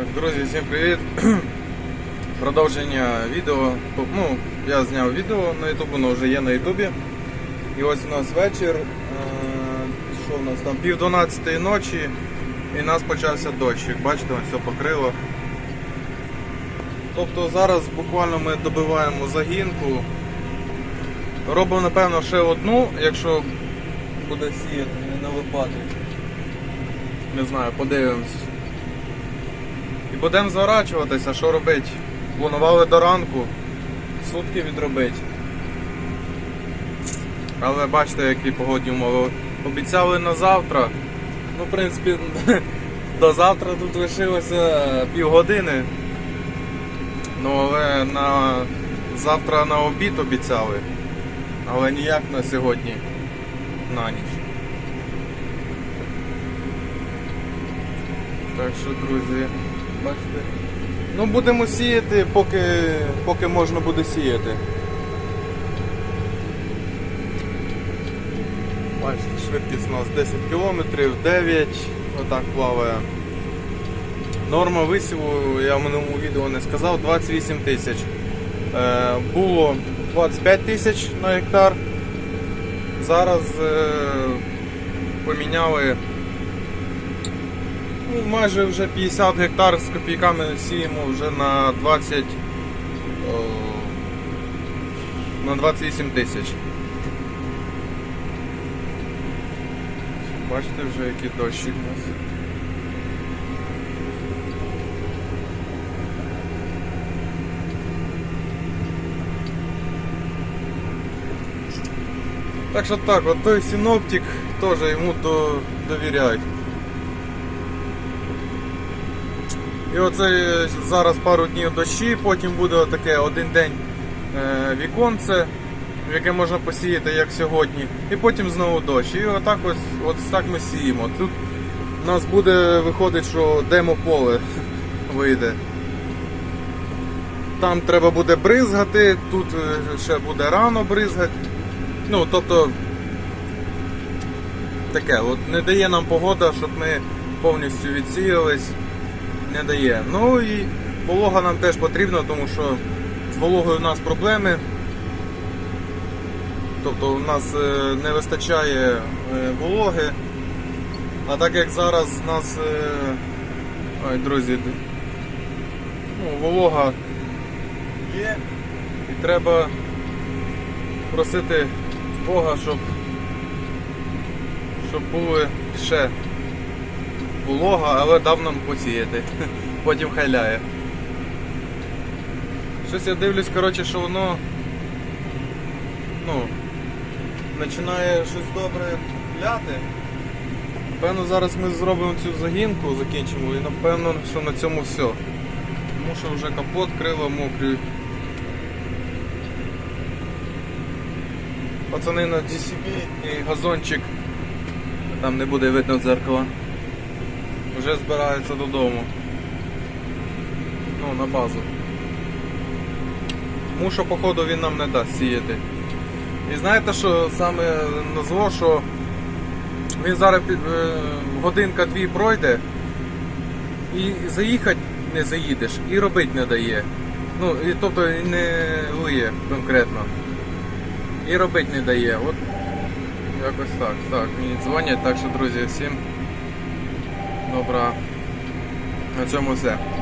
Так, друзі, всім привіт! Продовження відео. Ну, я зняв відео на YouTube, воно вже є на Ютубі. І ось у нас вечір. е, Що у нас там? Пів 12 ночі і у нас почався дощ. Як бачите, все покрило. Тобто зараз буквально ми добиваємо загінку. Робимо, напевно, ще одну, якщо буде сіяти, не випадок. Не знаю, подивимось. Будемо зворачуватися, що робити. Планували до ранку, сутки відробити. Але бачите, які погодні умови. Обіцяли на завтра. Ну, в принципі, до завтра тут лишилося півгодини. Ну, але на завтра на обід обіцяли. Але ніяк на сьогодні. На ніч. Так що, друзі, бачите. Ну, будемо сіяти, поки, поки можна буде сіяти. Бачите, швидкість у нас 10 км, 9, отак плаває. Норма висіву, я в минулому відео не сказав, 28 тисяч. Е, було 25 тисяч на гектар. Зараз е, поміняли ну, майже вже 50 гектар з копійками сіємо вже на 20 на 28 тисяч. Бачите вже який дощик у нас. Так що так, от той синоптик теж йому довіряють. І оце зараз пару днів дощі, потім буде таке один день е, віконце, в яке можна посіяти, як сьогодні, і потім знову дощ. І отак ось, ось так ми сіємо. Тут у нас буде виходить, що демо-поле вийде. Там треба буде бризгати, тут е, ще буде рано бризгати. Ну, тобто таке, от не дає нам погода, щоб ми повністю відсіялись. Не дає. Ну і волога нам теж потрібна, тому що з вологою у нас проблеми. Тобто у нас е, не вистачає е, вологи. А так як зараз у нас е, ой, друзі, ну, волога є і треба просити Бога, щоб, щоб були ще волога, але дав нам посіяти. Потім хайляє. Щось я дивлюсь, коротше, що воно ну, починає щось добре ляти. Напевно, зараз ми зробимо цю загінку, закінчимо і напевно, що на цьому все. Тому що вже капот, крила мокрі. Пацани на GCB і газончик. Там не буде видно дзеркала. Вже збираються додому. Ну, на базу. Тому що, походу, він нам не дасть сіяти. І знаєте, що саме назло, що він зараз е, годинка-дві пройде і заїхати не заїдеш, і робити не дає. Ну, і, тобто не лиє конкретно. І робити не дає. От якось так. Так, мені дзвонять, так що, друзі, всім добра. На цьому все.